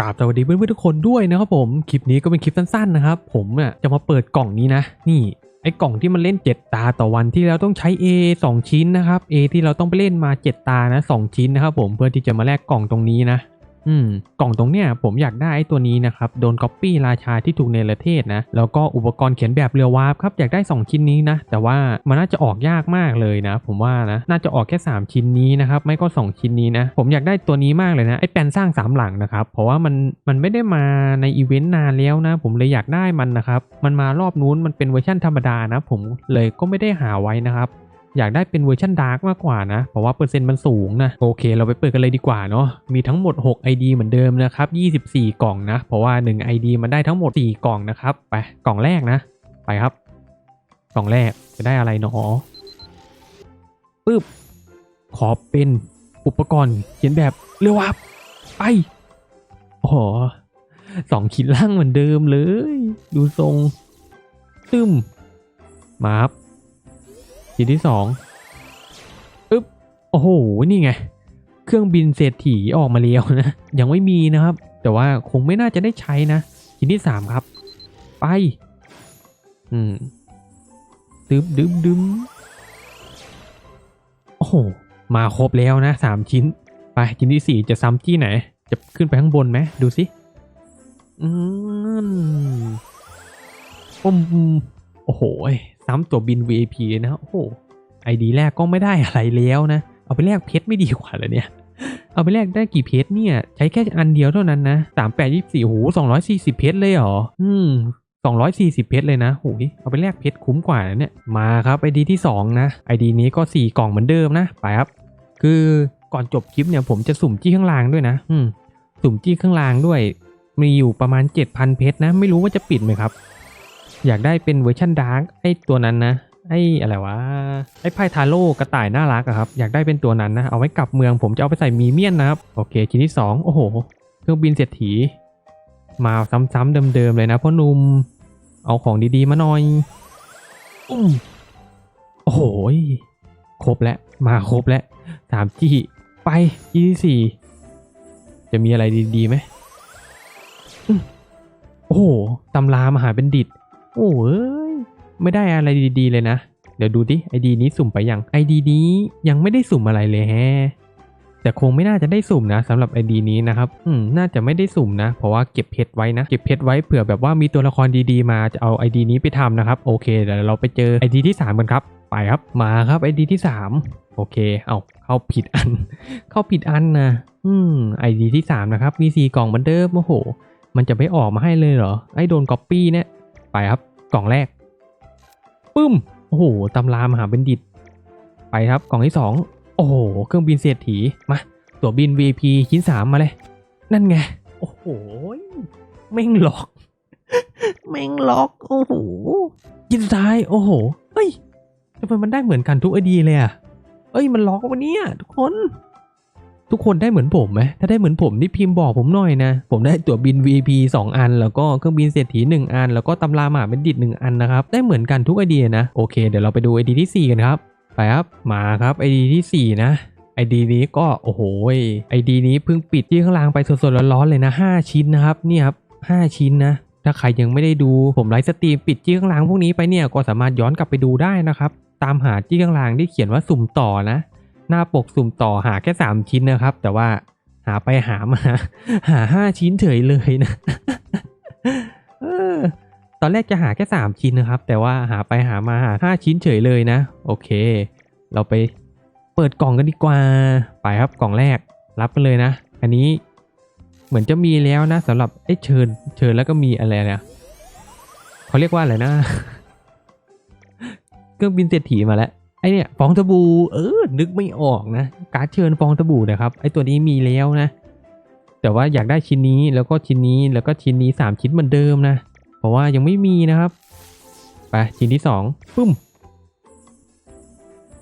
กราบสวัสดีเพื่อนๆทุกคนด้วยนะครับผม คลิปนี้ก็เป็นคลิปสั้นๆนะครับ ผมอะจะมาเปิดกล่องนี้นะ นี่ไอ้กล่องที่มันเล่น 7 ตาต่อวันที่เราต้องใช้ A 2 ชิ้นนะครับ A ที่เราต้องไปเล่นมา 7 ตานะ 2 ชิ้นนะครับผมเพื่อที่จะมาแลกกล่องตรงนี้นะ อืมกล่องตรงเนี้ยผมอยากได้ไอตัวนี้นะครับโดนก๊อปปี้ราชาที่ถูกเนรเทศนะแล้วก็อุปกรณ์เขียนแบบเรือวาร์ปครับอยากได้ 2 ชิ้นนี้นะแต่ว่ามันน่าจะออกยากมากเลยนะ ผมว่านะน่าจะออกแค่ 3 ชิ้นนี้นะครับไม่ก็ 2 ชิ้นนี้นะผมอยากได้ตัวนี้มากเลยนะไอ้แปลนสร้างสามหลังนะครับเพราะว่ามันมันไม่ได้มาในอีเวนต์นานแล้วนะ ผมเลยอยากได้มันนะครับมันมารอบนู้นมันเป็นเวอร์ชันธรรมดานะ ผมเลยก็ไม่ได้หาไว้นะครับ อยากได้เป็นเวอร์ชันดาร์กมากกว่านะ เพราะว่าเปอร์เซ็นต์มันสูงนะโอเค เราไปเปิดกันเลยดีกว่าเนาะมีทั้งหมด 6 ID เหมือนเดิมนะครับ 24 กล่องนะ เพราะว่า 1 ID มันได้ทั้งหมด 4 กล่องนะครับไปกล่องแรกนะ ไปครับ กล่องแรกจะได้อะไรเนาะปึ๊บขอเป็นอุปกรณ์เขียนแบบเรือวับไปโอ้สองขีดล่างเหมือนเดิมเลย ดูทรงตึมมาครับ ชิ้นที่สองอึ๊บโอ้โห นี่ไง เครื่องบินเศรษฐีออกมาเลี้ยวนะ ยังไม่มีนะครับ แต่ว่าคงไม่น่าจะได้ใช้นะ ชิ้นที่สามครับ ไป อืมดึบดึบดึมโอ้โห มาครบแล้วนะสามชิ้น ไปชิ้นที่สี่จะซ้ำที่ไหน จะขึ้นไปข้างบนไหมดูสิ อืมปุ้มโอ้โห ซ้ำตัวบิน VIP นะโอ้โหไอดีแรกก็ไม่ได้อะไรแล้วนะ เอาไปแลกเพชรไม่ดีกว่าเหรอเนี่ย เอาไปแลกได้กี่เพชรเนี่ย ใช้แค่อันเดียวเท่านั้นนะสามแปดยี่สี่โหสองร้อยสี่สิบเพชรเลยเหรอ อืมสองร้อยสี่สิบเพชรเลยนะโหยเอาไปแลกเพชรคุ้มกว่าเนี่ย มาครับไอดีที่สองนะไอดีนี้ก็สี่กล่องเหมือนเดิมนะ ไปครับ คือก่อนจบคลิปเนี่ยผมจะสุ่มจี้ข้างล่างด้วยนะ อืม สุ่มจี้ข้างล่างด้วย มีอยู่ประมาณ 7,000 เพชรนะ ไม่รู้ว่าจะปิดไหมครับ อยากได้เป็นเวอร์ชันดาร์กไอตัวนั้นนะ ไออะไรวะ ไอไพทาโร่กระต่ายน่ารักอะครับ อยากได้เป็นตัวนั้นนะ เอาไว้กลับเมืองผมจะเอาไปใส่มีเมียนนะครับ โอเค ชิ้นที่ 2 โอ้โห เครื่องบินเศรษฐี มาซ้ำๆเดิมๆเลยนะพ่อหนุ่ม เอาของดีๆมาหน่อยอุ้มโอ้โห ครบแล้ว มาครบแล้วสามจีไปจีที่สี่จะมีอะไรดีๆไหมโอ้โหตำรามหาเป็นดิต โอ้ยไม่ได้อะไรดีๆเลยนะ เดี๋ยวดูดิไอดีนี้สุ่มไปยังไอดีนี้ยังไม่ได้สุ่มอะไรเลยแฮะแต่คงไม่น่าจะได้สุ่มนะสำหรับไอดีนี้นะครับ อืม น่าจะไม่ได้สุ่มนะ เพราะว่าเก็บเพชรไว้นะ เก็บเพชรไว้เผื่อแบบว่ามีตัวละครดีๆ มาจะเอาไอดีนี้ไปทำนะครับ โอเค เดี๋ยวเราไปเจอไอดีที่ 3 กันครับ ไปครับ มาครับไอดีที่ 3 โอเค เอาเข้าผิดอัน เข้าผิดอันนะ อืม ไอดีที่ 3 นะครับ มี 4 กล่องเหมือนเดิม โอ้โห มันจะไม่ออกมาให้เลยเหรอ ไอโดนก๊อปปี้เนี่ย ไปครับกล่องแรกปึ้มโอ้โหตำรามหาบัณฑิต ไปครับกล่องที่ 2 โอ้โหเครื่องบินเศรษฐีมาตัวบิน VP ชิ้น 3 มาเลย นั่นไง โอ้โหแม่งหลอกแม่งล็อกโอ้โหยินซ้ายโอ้โหเฮ้ยทำไมมันได้เหมือนกันทุกไอดีเลยอะเอ้ยมันล็อกวะเนี่ยทุกคน ทุกคนได้เหมือนผมไหมถ้าได้เหมือนผมนี่พิมพ์บอกผมหน่อยนะ ผมได้ตั๋วบิน VIP 2 อัน แล้วก็เครื่องบินเศรษฐี 1 อัน แล้วก็ตำราหมาเป็นดิด1อันนะครับ ได้เหมือนกันทุกไอเดียนะ โอเค เดี๋ยวเราไปดูไอเดียที่ 4 กันครับ ไปครับ มาครับไอเดียที่ 4 นะไอดีนี้ก็โอ้โหไอดีนี้เพิ่งปิดที่ข้างล่างไปสดๆร้อนๆเลยนะ 5 ชิ้นนะครับนี่ครับ5ชิ้นนะถ้าใครยังไม่ได้ดูผมไลฟ์สตรีมปิดจี้ข้างล่างพวกนี้ไปเนี่ยก็สามารถย้อนกลับไปดูได้นะครับ ตามหาจี้ข้างล่างที่เขียนว่าสุ่มต่อนะ หน้าปกสุ่มต่อหาแค่3ชิ้นนะครับ แต่ว่าหาไปหามา หา5ชิ้นเฉยเลยนะตอนแรกจะหาแค่3ชิ้นนะครับ แต่ว่าหาไปหามาหา5ชิ้นเฉยเลยนะ โอเค เราไปเปิดกล่องกันดีกว่า ไปครับกล่องแรกรับกันเลยนะ อันนี้เหมือนจะมีแล้วนะสำหรับไอ้เชิญเชิญแล้วก็มีอะไรเนี่ยเขาเรียกว่าอะไรนะ เครื่องบินเศรษฐีมาแล้ว ไอเนี่ยฟองสบู่เออ นึกไม่ออกนะ การ์ดเชิญฟองสบู่นะครับ ไอตัวนี้มีแล้วนะ แต่ว่าอยากได้ชิ้นนี้แล้วก็ชิ้นนี้แล้วก็ชิ้นนี้สามชิ้นเหมือนเดิมนะ เพราะว่ายังไม่มีนะครับ ไปชิ้นที่สองปึ้ม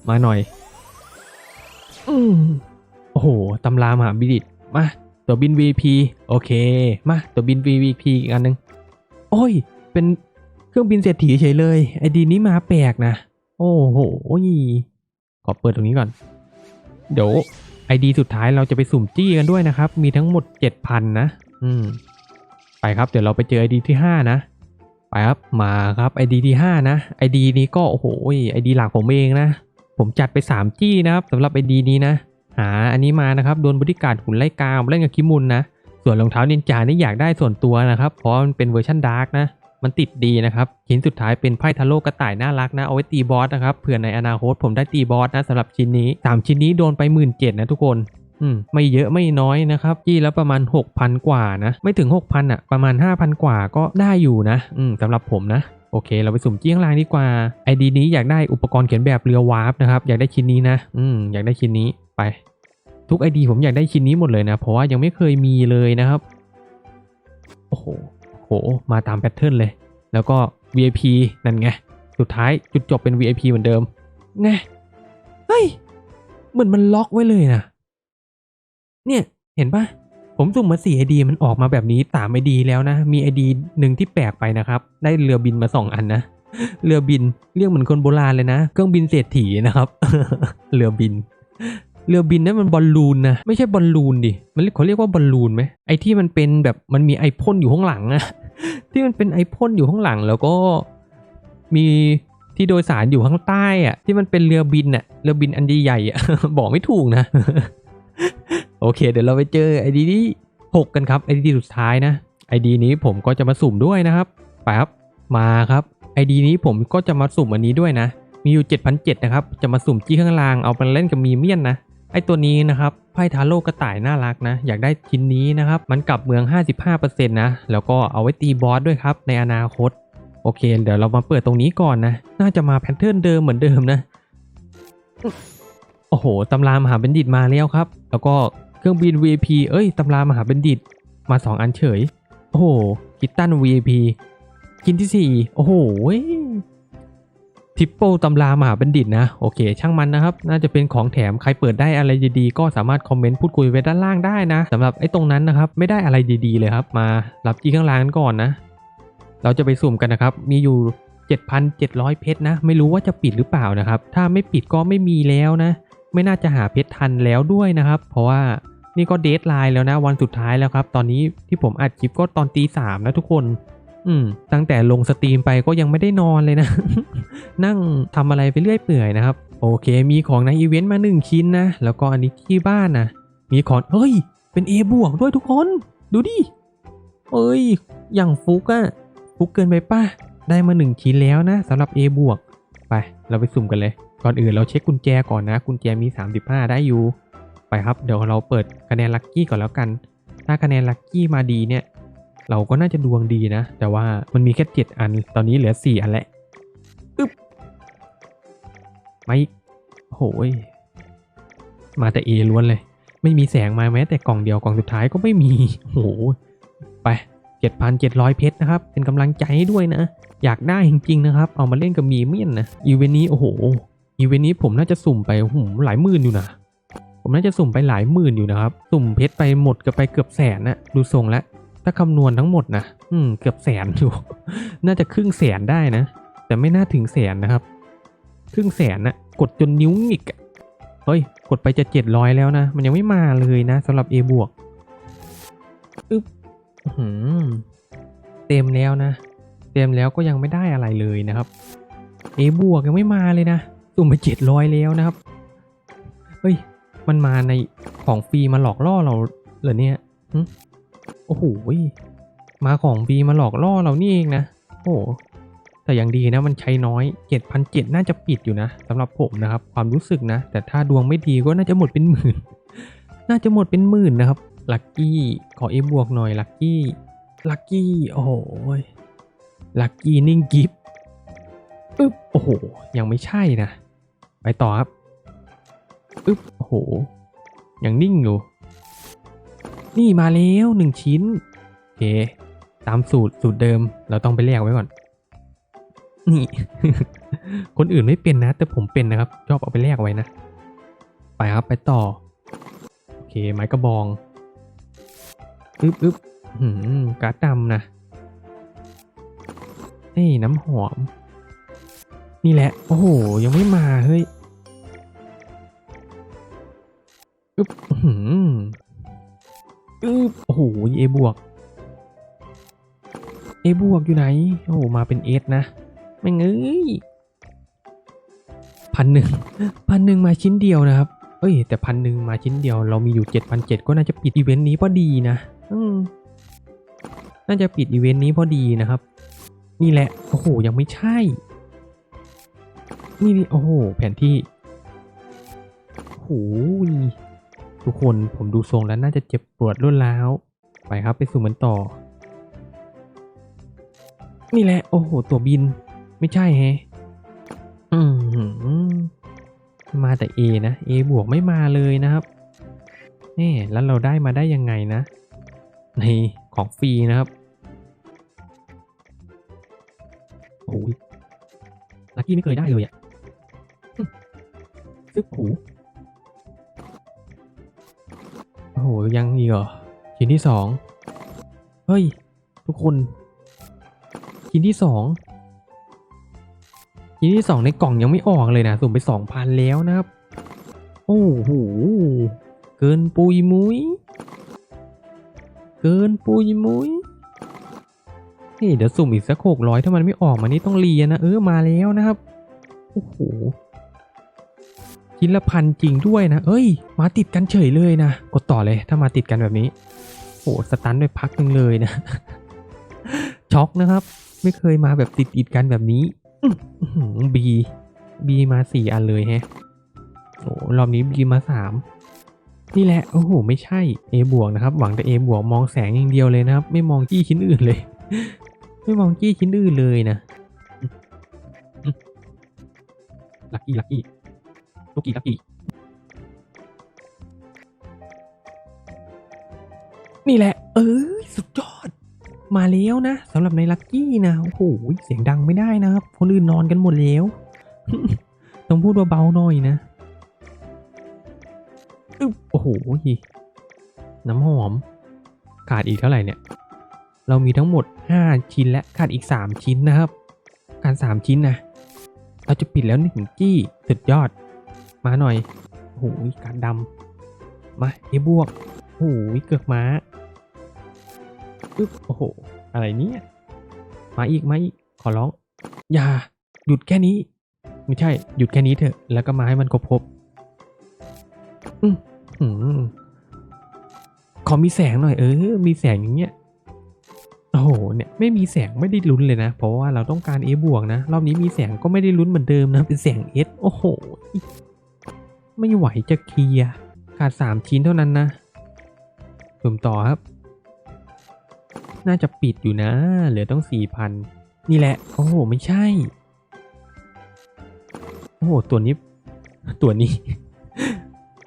มาหน่อย อืมโอ้โห ตำรามหาบิดิตมา ตัวบิน VP โอเค มา ตัวบิน VP อีกอันหนึ่งโอ้ย เป็นเครื่องบินเศรษฐีเฉยเลย ไอดีนี้มาแปลกนะ โอ้โหขอเปิดตรงนี้ก่อน เดี๋ยวไอดีสุดท้ายเราจะไปสุ่มจี้กันด้วยนะครับ มีทั้งหมด 7,000 นะ อืม ไปครับ เดี๋ยวเราไปเจอไอดีที่ห้านะ ไปครับ มาครับไอดีที่ห้านะไอดีนี้ก็โอ้โหไอดีหลักผมเองนะ ผมจัดไป 3 จี้นะครับสำหรับไอดีนี้นะ หาอันนี้มานะครับ โดนบริการหุ่นไล่กามเล่นกับคิมุนนะ ส่วนรองเท้านินจานี่อยากได้ส่วนตัวนะครับ เพราะมันเป็นเวอร์ชันดาร์กนะ มันติดดีนะครับชิ้นสุดท้ายเป็นไพ่ทาโร่กระต่ายน่ารักนะเอาไว้ตีบอสนะครับเผื่อในอนาคตผมได้ตีบอสนะสำหรับชิ้นนี้ 3 ชิ้นนี้โดนไปหมื่นเจ็ดนะทุกคนอืมไม่เยอะไม่น้อยนะครับจี้แล้วประมาณ 6,000 กว่านะ ไม่ถึง 6,000อะประมาณ 5,000 กว่าก็ได้อยู่นะอืมสำหรับผมนะโอเค เราไปสุ่มจี้ข้างล่างดีกว่าไอดีนี้อยากได้อุปกรณ์เขียนแบบเรือวาร์ปนะครับอยากได้ชิ้นนี้นะอืมอยากได้ชิ้นนี้ไป ทุกไอดีผมอยากได้ชิ้นนี้หมดเลยนะ เพราะว่ายังไม่เคยมีเลยนะครับ โอ้โห โห มาตามแพทเทิร์นเลย แล้วก็ VIP นั่นไง สุดท้ายจุดจบเป็น VIP เหมือนเดิม ไง เฮ้ย เหมือนมันล็อกไว้เลยนะ เนี่ย เห็นปะผมสุ่มมาสี่ไอดีมันออกมาแบบนี้สามไอดีแล้วนะ มีไอดีหนึ่งที่แปลกไปนะครับ ได้เรือบินมาสองอันนะ เรือบินเรียกเหมือนคนโบราณเลยนะ เครื่องบินเศรษฐีนะครับ เรือบิน เรือบินนั่นมันบอลลูนนะไม่ใช่บอลลูนดิมันเรียกเขาเรียกว่าบอลลูนไหมไอที่มันเป็นแบบมันมีไอพ่นอยู่ข้างหลังอะที่มันเป็นไอพ่นอยู่ข้างหลังแล้วก็มีที่โดยสารอยู่ข้างใต้อะที่มันเป็นเรือบินอะเรือบินอันใหญ่ๆอะบอกไม่ถูกนะ โอเค เดี๋ยวเราไปเจอไอดีที่หกกันครับไอดีสุดท้ายนะไอดีนี้ผมก็จะมาสุ่มด้วยนะครับไปครับมาครับไอดีนี้ผมก็จะมาสุ่มอันนี้ด้วยนะ มีอยู่ 7,700นะครับ จะมาสุ่มจี้ข้างล่างเอาไปเล่นกับมีเมียนนะ ไอตัวนี้นะครับไพ่ทาโร่กระต่ายน่ารักนะ อยากได้ชิ้นนี้นะครับ มันกลับเมือง 55%นะ แล้วก็เอาไว้ตีบอสด้วยครับ ในอนาคต โอเค เดี๋ยวเรามาเปิดตรงนี้ก่อนนะ น่าจะมาแพทเทิร์นเดิมเหมือนเดิมนะ โอ้โห ตำรามหาบัณฑิตมาแล้วครับ แล้วก็เครื่องบิน VIP เอ้ย ตำรามหาบัณฑิตมา 2 อันเฉย โอ้โหกิตตัน VIP ชิ้นที่ 4 โอ้โห ทิปโปตำรามหาบัณฑิตนะ โอเค ช่างมันนะครับ น่าจะเป็นของแถมใครเปิดได้อะไรดีๆ ก็สามารถคอมเมนต์พูดคุยไว้ด้านล่างได้นะสำหรับไอ้ตรงนั้นนะครับไม่ได้อะไรดีๆเลยครับ มารับจีข้างล่างกันก่อนนะ เราจะไปสุ่มกันนะครับ มีอยู่ 7,700 เพชรนะ ไม่รู้ว่าจะปิดหรือเปล่านะครับ ถ้าไม่ปิดก็ไม่มีแล้วนะ ไม่น่าจะหาเพชรทันแล้วด้วยนะครับ เพราะว่านี่ก็เดทไลน์แล้วนะวันสุดท้ายแล้วครับ ตอนนี้ที่ผมอัดคลิปก็ตอนตีสามนะทุกคน อืม ตั้งแต่ลงสตรีมไปก็ยังไม่ได้นอนเลยนะ นั่งทำอะไรไปเรื่อยเปื่อยนะครับ โอเค มีของในอีเวนต์มาหนึ่งชิ้นนะ แล้วก็อันนี้ที่บ้านนะ มีของ เฮ้ย เป็น A บวกด้วยทุกคน ดูดิ เอ้ย อย่างฟุกอะฟุกเกินไปป่ะ ได้มาหนึ่งชิ้นแล้วนะสำหรับ A บวก ไป เราไปสุ่มกันเลย ก่อนอื่นเราเช็คกุญแจก่อนนะ กุญแจมี 35 ได้อยู่ ไปครับ เดี๋ยวเราเปิดคะแนนลัคกี้ก่อนแล้วกัน ถ้าคะแนนลัคกี้มาดีเนี่ย เราก็น่าจะดวงดีนะ แต่ว่ามันมีแค่เจ็ดอัน ตอนนี้เหลือสี่อันแล้วอึ๊บไม่โหยมาแต่เอล้วนเลย ไม่มีแสงมาแม้แต่กล่องเดียวกล่องสุดท้ายก็ไม่มีโอ้โหไปเจ็ดพันเจ็ดร้อยเพชรนะครับ เป็นกำลังใจให้ด้วยนะ อยากได้จริงๆนะครับ เอามาเล่นกับมีเมียนนะอีเวนต์นี้โอ้โหอีเวนต์นี้ผมน่าจะสุ่มไปโอ้โหหลายหมื่นอยู่นะ ผมน่าจะสุ่มไปหลายหมื่นอยู่นะครับ สุ่มเพชรไปหมดก็ไปเกือบแสนนะดูทรงแล้ว ถ้าคำนวณทั้งหมดนะอืมเกือบแสนอยู่ น่าจะครึ่งแสนได้นะ แต่ไม่น่าถึงแสนนะครับ ครึ่งแสนนะกดจนนิ้วหงิกเฮ้ย กดไปจะเจ็ดร้อยแล้วนะ มันยังไม่มาเลยนะสำหรับ A บวกอึ๊บอื้อหือเต็มแล้วนะ เต็มแล้วก็ยังไม่ได้อะไรเลยนะครับ A บวกยังไม่มาเลยนะสุ่มไปเจ็ดร้อยแล้วนะครับ เฮ้ย มันมาในของฟรีมาหลอกล่อเราเหรอเนี่ย โอ้โหมาของฟรีมาหลอกล่อเรานี่เองนะ โอ้แต่อย่างดีนะมันใช้น้อย7,700น่าจะปิดอยู่นะสำหรับผมนะครับ ความรู้สึกนะ แต่ถ้าดวงไม่ดีก็น่าจะหมดเป็นหมื่น น่าจะหมดเป็นหมื่นนะครับลัคกี้ขอเอบวกหน่อยลัคกี้ลัคกี้โอ้โหยลัคกี้นิ่งกิฟปึ๊บโอ้โห ยังไม่ใช่นะ ไปต่อครับปึ๊บโอ้โหยังนิ่งอยู่ นี่มาแล้วหนึ่งชิ้นโอเคตามสูตรสูตรเดิมเราต้องไปแลกไว้ก่อน นี่ คนอื่นไม่เป็นนะ แต่ผมเป็นนะครับชอบเอาไปแลกไว้นะ ไปครับไปต่อ โอเค ไม้กระบองอึ๊บอึ๊บหืมการ์ดดำนะเฮ้ยน้ำหอม นี่แหละ โอ้โห ยังไม่มา เฮ้ยอึ๊บ หืมอึ๊บโอ้โหเอบวกเอบวกอยู่ไหน โอ้โห มาเป็นเอสนะไม่งเอ้ยพันหนึ่งพันหนึ่งมาชิ้นเดียวนะครับ เอ้ย แต่พันหนึ่งมาชิ้นเดียว เรามีอยู่เจ็ดพันเจ็ดก็น่าจะปิดอีเวนต์นี้พอดีนะ อืมน่าจะปิดอีเวนต์นี้พอดีนะครับ นี่แหละ โอ้โห ยังไม่ใช่ นี่โอ้โห แผนที่โอ้โห ทุกคนผมดูทรงแล้วน่าจะเจ็บปวดรวดร้าวไปครับไปสู่มันต่อ นี่แหละ โอ้โห ตัวบิน ไม่ใช่แฮะอืมมาแต่ A นะ A บวกไม่มาเลยนะครับนี่แล้วเราได้มาได้ยังไงนะ ในของฟรีนะครับโอ้ยลักกี้ไม่เคยได้เลยอะ่ะซึกหู โอ้โห ยังอีกเหรอ ชิ้นที่สองเฮ้ย ทุกคน ชิ้นที่สองชิ้นที่สองในกล่องยังไม่ออกเลยนะ สุ่มไปสองพันแล้วนะครับ โอ้โห เกินปุยมุยเกินปุยมุยนี่เดี๋ยวสุ่มอีกสักหกร้อยถ้ามันไม่ออกมานี่ต้องเรียนนะ เออมาแล้วนะครับ โอ้โห ชิ้นละพันจริงด้วยนะ เอ้ย มาติดกันเฉยเลยนะ กดต่อเลยถ้ามาติดกันแบบนี้ โอ้สตันไปพักหนึงเลยนะ ช็อกนะครับ ไม่เคยมาแบบติดติดกันแบบนี้บีบีมาสี่อันเลยแฮะโอ้รอบนี้บีมาสามนี่แหละ โอ้โห ไม่ใช่ A บวกนะครับ หวังแต่ A บวกมองแสงอย่างเดียวเลยนะครับ ไม่มองจี้ชิ้นอื่นเลย ไม่มองจี้ชิ้นอื่นเลยนะลักกี้ลักกี้ ลูกกี้ลักกี้นี่แหละ เออสุดยอด มาแล้วนะสำหรับในลักกี้นะ โอ้โห เสียงดังไม่ได้นะครับ คนอื่นนอนกันหมดแล้ว ต้องพูดเบาๆหน่อยนะอึ๊บโอ้โห น้ำหอม ขาดอีกเท่าไหร่เนี่ย เรามีทั้งหมด 5 ชิ้นและขาดอีก 3 ชิ้นนะครับขาด3ชิ้นนะ เราจะปิดแล้วนี่ถึงจี้สุดยอด มาหน่อยโอ้โหการดำมาเอบวกโอ้โหเกือกม้าอึ๊บโอ้โห อะไรเนี่ย มาอีกมาอีก ขอร้อง อย่า หยุดแค่นี้ ไม่ใช่ หยุดแค่นี้เถอะ แล้วก็มาให้มันครบครบอืมอืมขอมีแสงหน่อยเออ มีแสงอย่างเงี้ย โอ้โห เนี่ยไม่มีแสงไม่ได้ลุ้นเลยนะ เพราะว่าเราต้องการ A บวกนะ รอบนี้มีแสงก็ไม่ได้ลุ้นเหมือนเดิมนะ เป็นแสง S โอ้โห ไม่ไหวจะเคลียร์ขาดสามชิ้นเท่านั้นนะสุ่มต่อครับ น่าจะปิดอยู่นะ เหลือต้องสี่พันนี่แหละ โอ้โห ไม่ใช่ โอ้โห ตัวนี้ ตัวนี้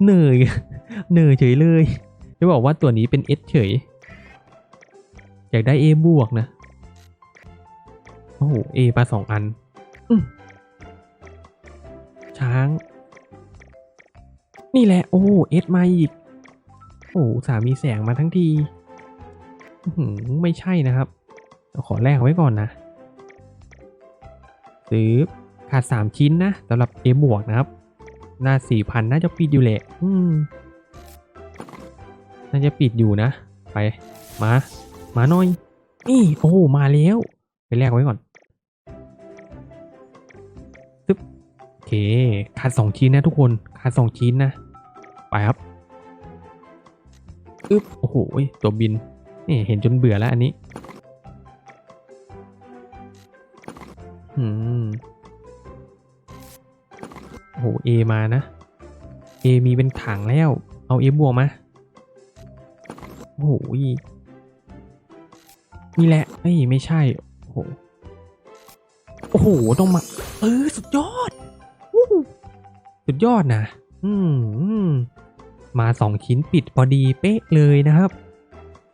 เหนื่อยเหนื่อยเฉยเลย จะบอกว่าตัวนี้เป็น S เฉย อยากได้ A บวกนะ โอ้โห A มาสองอันอช้าง นี่แหละ โอ้เอสมาอีก โอ้สามีแสงมาทั้งทีไม่ใช่นะครับเราขอแลกไว้ก่อนนะซื้อขาดสามชิ้นนะสำหรับ A บวกนะครับ หน้าสี่พันน่าจะปิดอยู่แหละอืมน่าจะปิดอยู่นะ ไป มา มาหน่อย นี่ โอ้ มาแล้ว ไปแลกไว้ก่อน เคขาดสองชิ้นนะทุกคนขาดสองชิ้นนะ ไปครับอึ๊บโอ้โหตัวบินนี่เห็นจนเบื่อแล้วอันนี้อืมโอ้โห A มานะ A มีเป็นถังแล้ว เอา A บวกมาโอ้โหนี่แหละเอ้ยไม่ใช่ โอ้โหโอ้โหต้องมาเออสุดยอดวู้ สุดยอดนะอืมอืม มาสองชิ้นปิดพอดีเป๊ะเลยนะครับ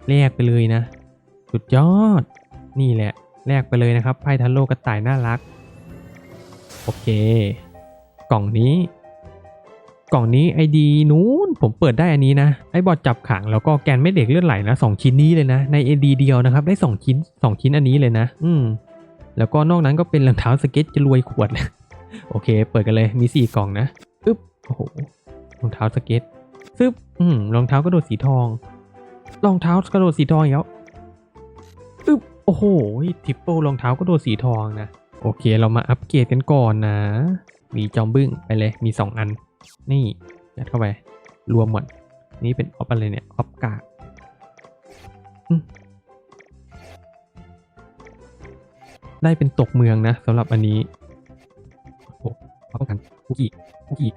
แลกไปเลยนะ สุดยอด นี่แหละแลกไปเลยนะครับไพ่ทันโลกระต่ายน่ารัก โอเค กล่องนี้ กล่องนี้ไอดีนู้นผมเปิดได้อันนี้นะ ไอบอดจับขังแล้วก็แกนไม่เด็กเลือดไหลนะสองชิ้นนี้เลยนะ ในไอดีเดียวนะครับ ได้สองชิ้นสองชิ้นอันนี้เลยนะ อืม แล้วก็นอกนั้นก็เป็นรองเท้าสเก็ตจะรวยขวด โอเค เปิดกันเลยมีสี่กล่องนะ โอ้โหรองเท้าสเก็ตซึบอืมรองเท้ากระโดดสีทอง รองเท้ากระโดดสีทองอีกแล้วอึ๊บโอ้โหทิปเปิลรองเท้าก็โดนสีทองนะ โอเคเรามาอัปเกรดกันก่อนนะ มีจอมบึ้งไปเลยมี 2 อัน นี่ยัดเข้าไป รวมหมด นี่เป็นออฟอะไรเนี่ยออฟกากได้เป็นตกเมืองนะสำหรับอันนี้โอ้โหป้องกันคุกกี้คุกกี้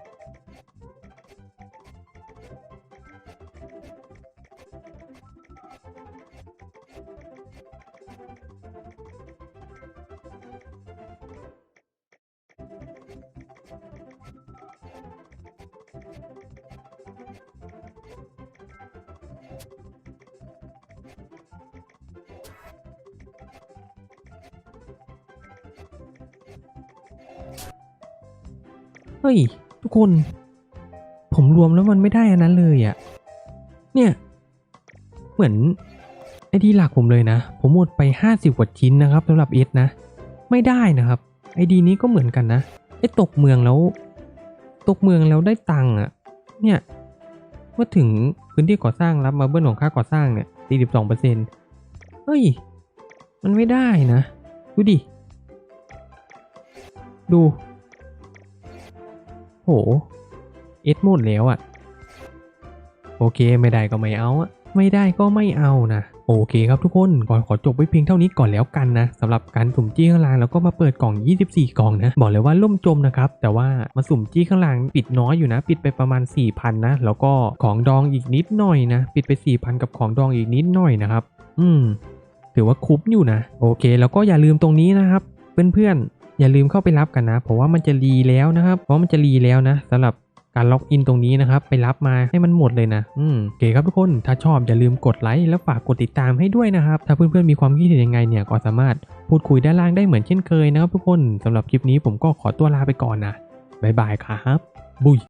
เฮ้ย ทุกคน ผมรวมแล้วมันไม่ได้อันนั้นเลยอะ่ะ เนี่ย เหมือนไอดีหลักผมเลยนะ ผมหมดไป 50กว่าชิ้นนะครับสำหรับเอสนะ ไม่ได้นะครับ ไอดีนี้ก็เหมือนกันนะไอตกเมืองแล้ว ตกเมืองแล้วได้ตังค์อะ เนี่ยเมื่อถึงพื้นที่ก่อสร้างรับมาเบิ้ลของค่าก่อสร้างเนี่ย42%เซ็นต์เฮ้ย มันไม่ได้นะ ดูดิ ดู หเอสหมดแล้วอะ่ะ โอเคไม่ได้ก็ไม่เอาอะไม่ได้ก็ไม่เอานะโอเคครับทุกคนก่อนขอจบไว้เพียงเท่านี้ก่อนแล้วกันนะสำหรับการสุ่มจี้ข้างล่างแล้วก็มาเปิดกล่อง 24 กล่องนะบอกเลยว่าล่มจมนะครับแต่ว่ามาสุ่มจี้ข้างล่างปิดน้อยอยู่นะ ปิดไปประมาณ 4,000 นะ แล้วก็ของดองอีกนิดหน่อยนะ ปิดไป 4,000 กับของดองอีกนิดหน่อยนะครับ อืมถือว่าคุ้มอยู่นะ โอเค แล้วก็อย่าลืมตรงนี้นะครับ เพื่อนๆ อย่าลืมเข้าไปรับกันนะ เพราะว่ามันจะรีแล้วนะครับ เพราะมันจะรีแล้วนะสำหรับการล็อกอินตรงนี้นะครับ ไปรับมาให้มันหมดเลยนะ อืมโอเคครับทุกคน ถ้าชอบอย่าลืมกดไลค์แล้วฝากกดติดตามให้ด้วยนะครับ ถ้าเพื่อนๆมีความคิดเห็นยังไงเนี่ยก็สามารถพูดคุยด้านล่างได้เหมือนเช่นเคยนะครับทุกคนสำหรับคลิปนี้ผมก็ขอตัวลาไปก่อนนะบ๊ายบายครับบุย